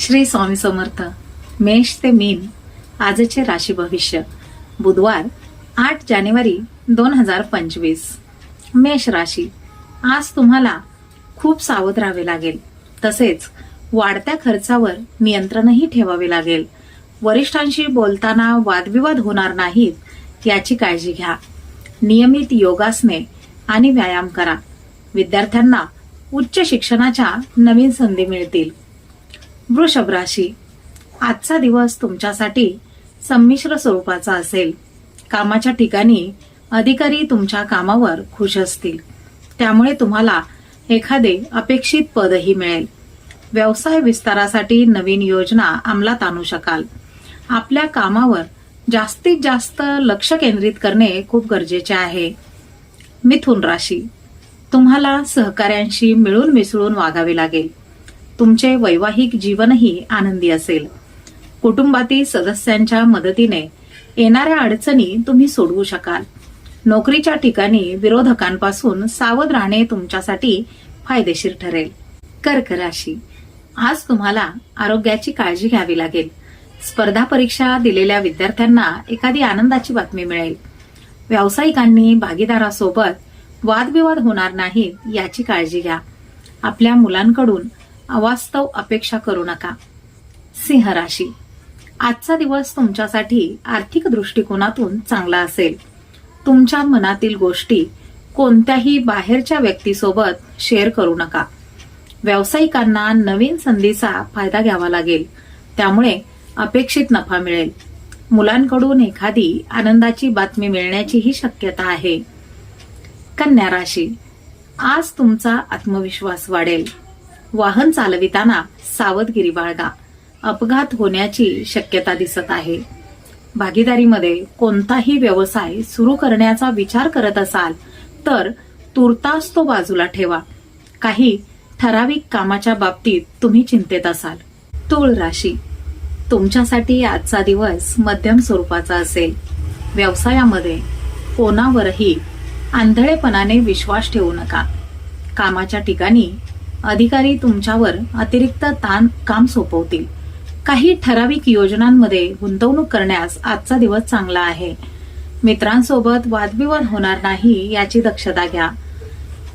श्री स्वामी समर्थ. मेष ते मीन. आजचे राशी भविष्य. बुधवार आठ जानेवारी दोन हजार पंचवीस. मेष राशी. आज तुम्हाला खूप सावध राहावे लागेल. तसेच वाढत्या खर्चावर नियंत्रणही ठेवावे लागेल. वरिष्ठांशी बोलताना वादविवाद होणार नाहीत याची काळजी घ्या. नियमित योगासने आणि व्यायाम करा. विद्यार्थ्यांना उच्च शिक्षणाच्या नवीन संधी मिळतील. वृषभ राशी. आजचा दिवस तुमच्यासाठी संमिश्र स्वरूपाचा असेल. कामाच्या ठिकाणी अधिकारी तुमच्या कामावर खुश असतील. त्यामुळे तुम्हाला एखादे अपेक्षित पदही मिळेल. व्यवसाय विस्तारासाठी नवीन योजना अंमलात आणू शकाल. आपल्या कामावर जास्तीत जास्त लक्ष केंद्रित करणे खूप गरजेचे आहे. मिथुन राशी. तुम्हाला सहकाऱ्यांशी मिळून मिसळून वागावे लागेल. तुमचे वैवाहिक जीवनही आनंदी असेल. कुटुंबातील सदस्यांच्या मदतीने येणाऱ्या अडचणी तुम्ही सोडवू शकाल. नोकरीच्या ठिकाणी विरोधकांपासून सावध राहणे तुमच्यासाठी फायदेशीर ठरेल. कर्क राशी. आज तुम्हाला आरोग्याची काळजी घ्यावी लागेल. स्पर्धा परीक्षा दिलेल्या विद्यार्थ्यांना एखादी आनंदाची बातमी मिळेल. व्यावसायिकांनी भागीदारासोबत वादविवाद होणार नाहीत याची काळजी घ्या. आपल्या मुलांकडून अवास्तव अपेक्षा करू नका. सिंह राशी. आजचा दिवस तुमच्यासाठी आर्थिक दृष्टिकोनातून चांगला असेल. तुमच्या मनातील गोष्टी कोणत्याही बाहेरच्या व्यक्तीसोबत शेअर करू नका. व्यावसायिकांना नवीन संधीचा फायदा घ्यावा लागेल. त्यामुळे अपेक्षित नफा मिळेल. मुलांकडून एखादी आनंदाची बातमी मिळण्याचीही शक्यता आहे. कन्या राशी. आज तुमचा आत्मविश्वास वाढेल. वाहन चालविताना सावधगिरी बाळगा. अपघात होण्याची शक्यता दिसत आहे. भागीदारीमध्ये कोणताही व्यवसाय सुरू करण्याचा विचार करत असाल तर तुर्तास तो बाजूला ठेवा. काही ठराविक कामाच्या बाबतीत तुम्ही चिंतेत असाल. तूळ राशी. तुमच्यासाठी आजचा दिवस मध्यम स्वरूपाचा असेल. व्यवसायामध्ये कोणावरही आंधळेपणाने विश्वास ठेवू नका. कामाच्या ठिकाणी अधिकारी तुमच्यावर अतिरिक्त ताण काम सोपवतील. काही ठराविक योजनांमध्ये गुंतवणूक करण्यास आजचा दिवस चांगला आहे. मित्रांसोबत वादविवाद होणार नाही याची दक्षता घ्या.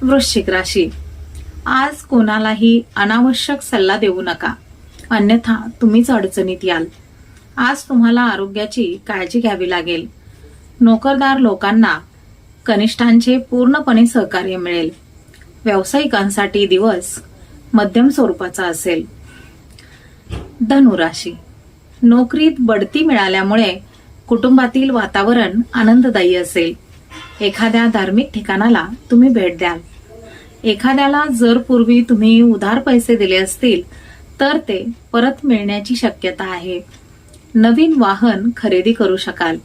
वृश्चिक राशी. आज कोणालाही अनावश्यक सल्ला देऊ नका. अन्यथा तुम्हीच अडचणीत याल. आज तुम्हाला आरोग्याची काळजी घ्यावी लागेल. नोकरदार लोकांना कनिष्ठांचे पूर्णपणे सहकार्य मिळेल. व्यावसायिकांसाठी दिवस मध्यम स्वरूपाचा असेल. धनुराशी. नोकरीत बढती मिळाल्यामुळे कुटुंबातील वातावरण आनंददायी असेल. एखाद्या धार्मिक ठिकाणाला तुम्ही भेट द्याल. एखाद्याला जर पूर्वी तुम्ही उधार पैसे दिले असतील तर ते परत मिळण्याची शक्यता आहे. नवीन वाहन खरेदी करू शकाल.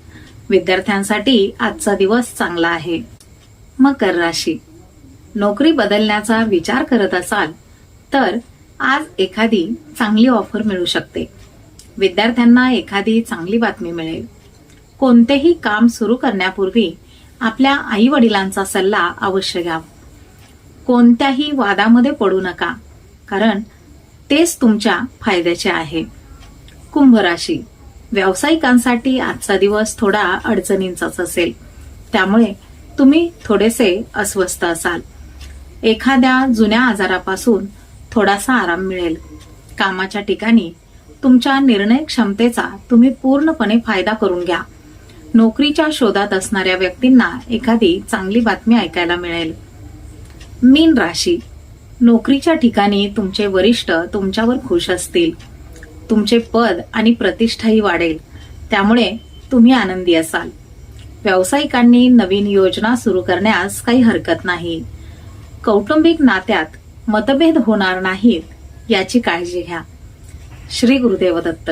विद्यार्थ्यांसाठी आजचा दिवस चांगला आहे. मकर राशी. नोकरी बदलण्याचा विचार करत असाल तर आज एखादी चांगली ऑफर मिळू शकते. विद्यार्थ्यांना एखादी चांगली बातमी मिळेल. कोणतेही काम सुरू करण्यापूर्वी आपल्या आई वडिलांचा सल्ला अवश्य घ्या कोणत्याही वादामध्ये पडू नका कारण तेच तुमच्या फायद्याचे आहे. कुंभ राशी. व्यावसायिकांसाठी आजचा दिवस थोडा अडचणींचाच असेल. त्यामुळे तुम्ही थोडेसे अस्वस्थ असाल. एखाद्या जुन्या आजारापासून थोडासा आराम मिळेल. कामाच्या ठिकाणी तुमच्या निर्णय क्षमतेचा तुम्ही पूर्णपणे फायदा करून घ्या. नोकरीच्या शोधात असणाऱ्या व्यक्तींना एखादी चांगली बातमी ऐकायला मिळेल. मीन राशी. नोकरीच्या ठिकाणी तुमचे वरिष्ठ तुमच्यावर खुश असतील. तुमचे पद आणि प्रतिष्ठाही वाढेल. त्यामुळे तुम्ही आनंदी असाल. व्यावसायिकांनी नवीन योजना सुरू करण्यास काही हरकत नाही. कौटुंबिक नात्यात मतभेद होणार नाहीत याची काळजी घ्या. श्री गुरुदेव दत्त.